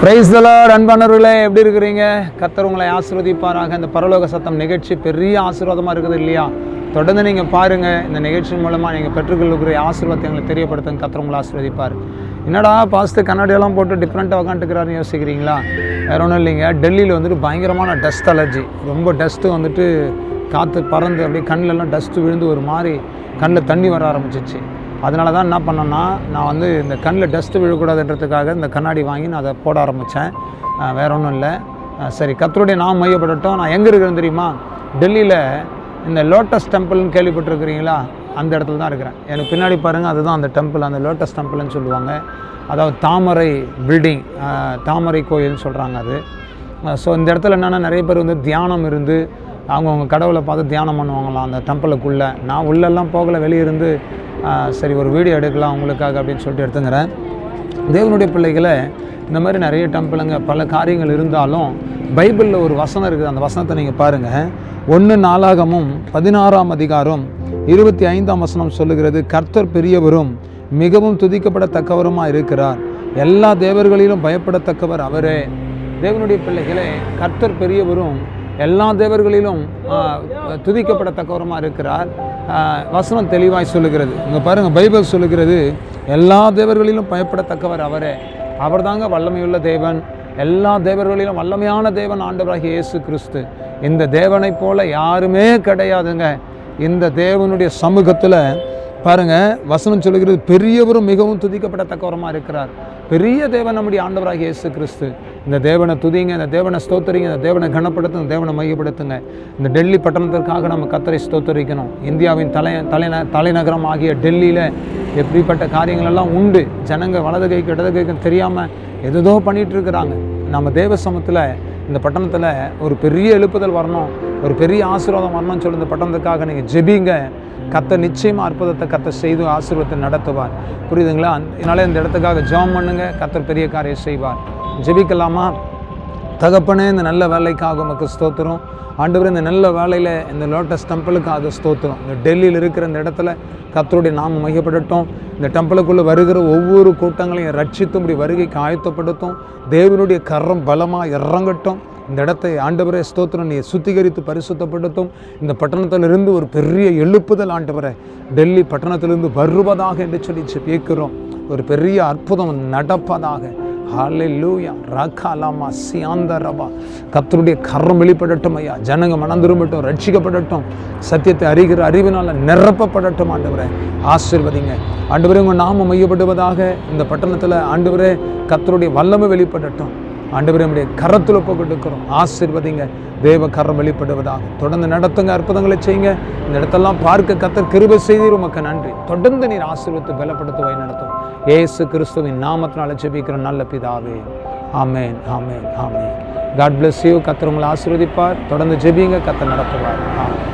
Price தலார் அன்பானவர்களே எப்படி இருக்கிறீங்க? கத்தர் உங்களை ஆசீர்வதிப்பாராக. இந்த பரலோக சத்தம் நிகழ்ச்சி பெரிய ஆசீர்வாதமாக இருக்குது இல்லையா? தொடர்ந்து நீங்கள் பாருங்கள் இந்த நிகழ்ச்சி மூலமாக நீங்கள் பெற்றுக்கொள்ளக்கூடிய ஆசீர்வாதத்தை எங்களுக்கு தெரியப்படுத்துங்க. கத்தர் உங்களை ஆசீர்வதிப்பார். என்னடா பாஸ்ட்டு கண்ணாடியெல்லாம் போட்டு டிஃப்ரெண்ட்டாக உக்காந்துக்கிறாருன்னு யோசிக்கிறீங்களா? வேற ஒன்றும் இல்லைங்க. டெல்லியில் வந்துட்டு பயங்கரமான டஸ்ட் அலர்ஜி ரொம்ப டஸ்ட்டு வந்துட்டு காற்று பறந்து அப்படியே கண்ணிலெல்லாம் டஸ்ட்டு விழுந்து ஒரு மாதிரி கண்ணில் தண்ணி வர ஆரம்பிச்சிச்சு. அதனால தான் என்ன பண்ணேன்னா நான் வந்து இந்த கண்ணில் டஸ்ட்டு விழக்கூடாதுன்றதுக்காக இந்த கண்ணாடி வாங்கி நான் அதை போட ஆரம்பித்தேன் வேற ஒன்றும் இல்லை. சரி கத்தருடைய நாம் மையப்படட்டும். நான் எங்கே இருக்கிறேன்னு தெரியுமா? டெல்லியில் இந்த லோட்டஸ் டெம்பிள்னு கேள்விப்பட்டிருக்கிறீங்களா? அந்த இடத்துல தான் இருக்கிறேன். எனக்கு பின்னாடி பாருங்கள் அதுதான் அந்த டெம்பிள் அந்த லோட்டஸ் டெம்பிள்னு சொல்லுவாங்க. அதாவது தாமரை பில்டிங் தாமரை கோயில்னு சொல்கிறாங்க அது. ஸோ இந்த இடத்துல என்னென்னா நிறைய பேர் வந்து தியானம் இருந்து அவங்கவுங்க கடவுளை பார்த்து தியானம் பண்ணுவாங்களாம் அந்த டெம்பிளுக்குள்ளே நான் உள்ளெல்லாம் போகலை வெளியே இருந்து சரி ஒரு வீடியோ எடுக்கலாம் அவங்களுக்காக அப்படின்னு சொல்லிட்டு எடுத்துங்கிறேன். தேவனுடைய பிள்ளைகளை இந்த மாதிரி நிறைய டெம்பிளுங்க பல காரியங்கள் இருந்தாலும் பைபிளில் ஒரு வசனம் இருக்குது. அந்த வசனத்தை நீங்கள் பாருங்கள் ஒன்று நாளாகமும் பதினாறாம் அதிகாரம் இருபத்தி ஐந்தாம் வசனம் சொல்லுகிறது கர்த்தர் பெரியவரும் மிகவும் துதிக்கப்படத்தக்கவருமாக இருக்கிறார். எல்லா தேவர்களிலும் பயப்படத்தக்கவர் அவரே. தேவனுடைய பிள்ளைகளே கர்த்தர் பெரியவரும் எல்லா தேவர்களிலும் ஆ, இருக்கிறார். வசனம் தெளிவாய் சொல்லுகிறது. இங்கே பாருங்கள் பைபிள் சொல்லுகிறது எல்லா தேவர்களிலும் பயப்படத்தக்கவர் அவரே. அவர்தாங்க வல்லமையுள்ள தேவன். எல்லா தேவர்களிலும் வல்லமையான தேவன் ஆண்டவராகிய இயேசு கிறிஸ்து. இந்த தேவனைப் போல யாருமே கிடையாதுங்க. இந்த தேவனுடைய சமூகத்தில் பாருங்கள் வசனம் சொல்லுகிறது பெரியவரும் மிகவும் துதிக்கப்படத்தக்கவரமாக இருக்கிறார். பெரிய தேவன் நம்முடைய ஆண்டவராக இயேசு கிறிஸ்து இந்த தேவனை துதிங்க இந்த தேவனை ஸ்தோத்தரிங்க இந்த தேவனை கனப்படுத்துங்க தேவனை மையப்படுத்துங்க இந்த டெல்லி பட்டணத்திற்காக நம்ம கத்தரை ஸ்தோத்தரிக்கணும். இந்தியாவின் தலை தலைந தலைநகரம் ஆகிய டெல்லியில் எப்படிப்பட்ட காரியங்களெல்லாம் உண்டு? ஜனங்க வலது கைக்கு இடது கைக்கு தெரியாமல் எதோ பண்ணிட்டு இருக்கிறாங்க நம்ம தேவ சமத்தில் இந்த பட்டணத்தில் ஒரு பெரிய எழுப்புதல் வரணும். ஒரு பெரிய ஆசீர்வாதம் வரணும்னு சொல்லி இந்த பட்டணத்துக்காக நீங்கள் ஜெபிங்க. கத்த நிச்சயமாக அற்புதத்தை கத்த செய்து ஆசீர்வத்தை நடத்துவார். புரியுதுங்களா? அதனால இந்த இடத்துக்காக ஜெபம் பண்ணுங்க கத்தர் பெரிய காரியம் செய்வார். ஜெபிக்கலாமா? தகப்பனே இந்த நல்ல வேலைக்காக உமக்கு ஸ்தோத்திரம். ஆண்டவர் இந்த நல்ல வேலையில் இந்த லோட்டஸ் டெம்பிளுக்காக ஸ்தோத்திரம். இந்த டெல்லியில் இருக்கிற இந்த இடத்துல கத்தருடைய நாம மையப்படட்டும் இந்த டெம்பிளுக்குள்ளே வருகிற ஒவ்வொரு கூட்டங்களையும் ரட்சித்தும் இப்படி வருகைக்கு ஆயத்தப்படுத்தும். தேவனுடைய கரம் பலமாக இறங்கட்டும். இந்த இடத்தை ஆண்டவரே ஸ்தோத்திரம். நீ சுத்திகரித்து பரிசுத்தப்படுத்தும். இந்த பட்டணத்திலிருந்து ஒரு பெரிய எழுப்புதல் ஆண்டவரை. டெல்லி பட்டணத்திலிருந்து வருவதாக என்று சொல்லி ஜெபிக்கிறோம் ஒரு பெரிய அற்புதம் நடப்பதாக. ஹalleluya ரகாலாமா சியாந்தரபா கத்தருடைய கரம் வெளிப்படட்டும் ஐயா. ஜனங்க மனம் திரும்பட்டும் ரட்சிக்கப்படட்டும். சத்தியத்தை அறிகிற அறிவினால் நிரப்பப்படட்டும் ஆண்டவரே. ஆசீர்வதிங்க. ஆண்டவரே உங்கள் நாம மையப்படுவதாக. இந்த பட்டணத்தில் ஆண்டவரே கத்தருடைய வல்லமை வெளிப்படட்டும். ஆண்டவரே நம்முடைய கரத்தில் ஒப்பு கொடுக்கிறோம் ஆசீர்வதிங்க. தேவ கரம் வெளிப்படுவதாக. தொடர்ந்து நடத்துங்க அற்புதங்களை செய்யுங்க. இந்த இடத்தெல்லாம் பார்க்க கத்தர் கிருபை செய்தீர். உமக்கு நன்றி. தொடர்ந்து நீர் ஆசீர்வத்து பலப்படுத்த வழி நடத்தும் ஏசு கிறிஸ்துவின் நாமத்தினால ஜெபிக்கிற நல்ல பிதாவே. ஆமேன் ஆமேன் ஆமேன். காட் பிளஸ் யூ கத்தர் உங்களை ஆசீர்வதிப்பார். தொடர்ந்து ஜெபிங்க. கத்தர் நடத்துவார். ஆமேன்.